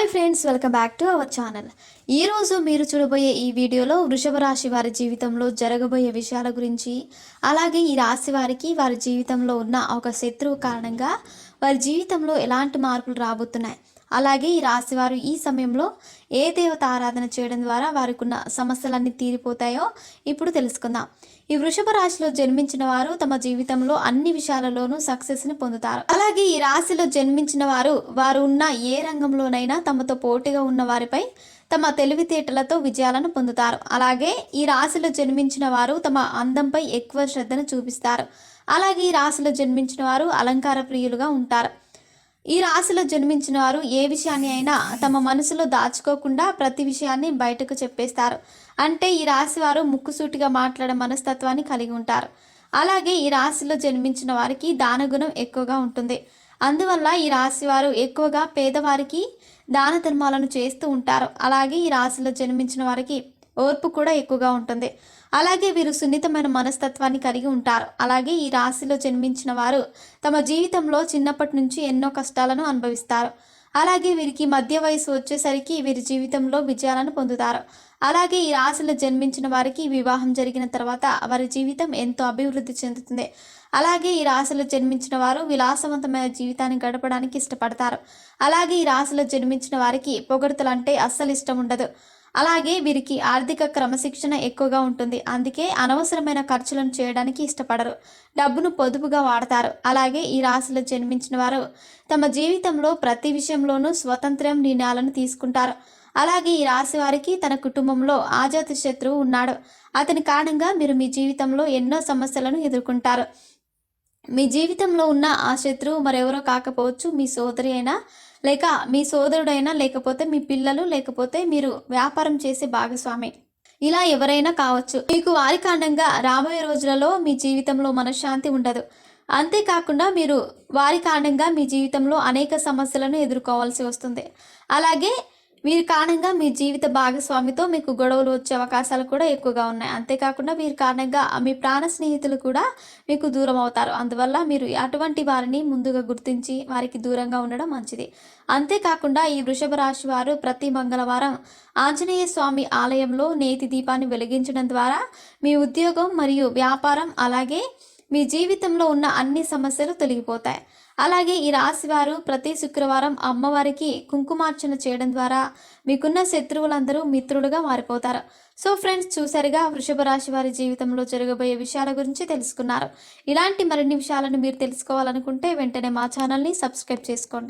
Hi friends welcome back to our channel ఈరోజు మీరు చూడబోయే ఈ వీడియోలో వృషభ రాశి వారి జీవితంలో జరగబోయే విషయాల గురించి అలాగే ఈ రాశి వారికి వారి జీవితంలో ఉన్న ఒక శత్రువు కారణంగా వారి జీవితంలో ఎలాంటి మార్పులు రాబోతున్నాయి. అలాగే ఈ రాశివారు ఈ సమయంలో ఏ దేవత ఆరాధన చేయడం ద్వారా వారికి ఉన్న సమస్యలన్నీ తీరిపోతాయో ఇప్పుడు తెలుసుకుందాం. ఈ వృషభ రాశిలో జన్మించిన వారు తమ జీవితంలో అన్ని విషయాలలోనూ సక్సెస్ని పొందుతారు. అలాగే ఈ రాశిలో జన్మించిన వారు వారు ఉన్న ఏ రంగంలోనైనా తమతో పోటీగా ఉన్న వారిపై తమ తెలివితేటలతో విజయాలను పొందుతారు. అలాగే ఈ రాశిలో జన్మించిన వారు తమ అందంపై ఎక్కువ శ్రద్ధను చూపిస్తారు. అలాగే ఈ రాశిలో జన్మించిన వారు అలంకార ప్రియులుగా ఉంటారు. ఈ రాశిలో జన్మించిన వారు ఏ విషయాన్ని అయినా తమ మనసులో దాచుకోకుండా ప్రతి విషయాన్ని బయటకు చెప్పేస్తారు. అంటే ఈ రాశి వారు ముక్కుసూటిగా మాట్లాడే మనస్తత్వాన్ని కలిగి ఉంటారు. అలాగే ఈ రాశిలో జన్మించిన వారికి దానగుణం ఎక్కువగా ఉంటుంది. అందువల్ల ఈ రాశి వారు ఎక్కువగా పేదవారికి దాన ధర్మాలను చేస్తూ ఉంటారు. అలాగే ఈ రాశిలో జన్మించిన వారికి ఓర్పు కూడా ఎక్కువగా ఉంటుంది. అలాగే వీరు సున్నితమైన మనస్తత్వాన్ని కలిగి ఉంటారు. అలాగే ఈ రాశిలో జన్మించిన వారు తమ జీవితంలో చిన్నప్పటి నుంచి ఎన్నో కష్టాలను అనుభవిస్తారు. అలాగే వీరికి మధ్య వయసు వచ్చేసరికి వీరి జీవితంలో విజయాలను పొందుతారు. అలాగే ఈ రాశిలో జన్మించిన వారికి వివాహం జరిగిన తర్వాత వారి జీవితం ఎంతో అభివృద్ధి చెందుతుంది. అలాగే ఈ రాశిలో జన్మించిన వారు విలాసవంతమైన జీవితాన్ని గడపడానికి ఇష్టపడతారు. అలాగే ఈ రాశిలో జన్మించిన వారికి పొగడ్తలు అంటే అస్సలు ఇష్టం ఉండదు. అలాగే వీరికి ఆర్థిక క్రమశిక్షణ ఎక్కువగా ఉంటుంది. అందుకే అనవసరమైన ఖర్చులను చేయడానికి ఇష్టపడరు. డబ్బును పొదుపుగా వాడతారు. అలాగే ఈ రాశిలో జన్మించిన వారు తమ జీవితంలో ప్రతి విషయంలోనూ స్వతంత్రం నిర్ణయాలను తీసుకుంటారు. అలాగే ఈ రాశి వారికి తన కుటుంబంలో ఆజాత శత్రువు ఉన్నాడు. అతని కారణంగా మీరు మీ జీవితంలో ఎన్నో సమస్యలను ఎదుర్కొంటారు. మీ జీవితంలో ఉన్న ఆ శత్రువు మరెవరో కాకపోవచ్చు మీ సోదరి అయినా లేక మీ సోదరుడైనా లేకపోతే మీ పిల్లలు లేకపోతే మీరు వ్యాపారం చేసే భాగస్వామి. ఇలా ఎవరైనా కావచ్చు. మీకు వారి కారణంగా రాబోయే రోజులలో మీ జీవితంలో మనశ్శాంతి ఉండదు. అంతేకాకుండా మీరు వారి కారణంగా మీ జీవితంలో అనేక సమస్యలను ఎదుర్కోవాల్సి వస్తుంది. అలాగే వీరి కారణంగా మీ జీవిత భాగస్వామితో మీకు గొడవలు వచ్చే అవకాశాలు కూడా ఎక్కువగా ఉన్నాయి. అంతేకాకుండా వీరి కారణంగా మీ ప్రాణ స్నేహితులు కూడా మీకు దూరం అవుతారు. అందువల్ల మీరు అటువంటి వారిని ముందుగా గుర్తించి వారికి దూరంగా ఉండడం మంచిది. అంతేకాకుండా ఈ వృషభ రాశి వారు ప్రతి మంగళవారం ఆంజనేయ స్వామి ఆలయంలో నేతి దీపాన్ని వెలిగించడం ద్వారా మీ ఉద్యోగం మరియు వ్యాపారం అలాగే మీ జీవితంలో ఉన్న అన్ని సమస్యలు తొలగిపోతాయి. అలాగే ఈ రాశి వారు ప్రతి శుక్రవారం అమ్మవారికి కుంకుమార్చన చేయడం ద్వారా మీకున్న శత్రువులందరూ మిత్రులుగా మారిపోతారు. సో ఫ్రెండ్స్ చూసారుగా వృషభ రాశి వారి జీవితంలో జరగబోయే విషయాల గురించి తెలుసుకున్నారు. ఇలాంటి మరిన్ని విషయాలను మీరు తెలుసుకోవాలనుకుంటే వెంటనే మా ఛానల్ని సబ్స్క్రైబ్ చేసుకోండి.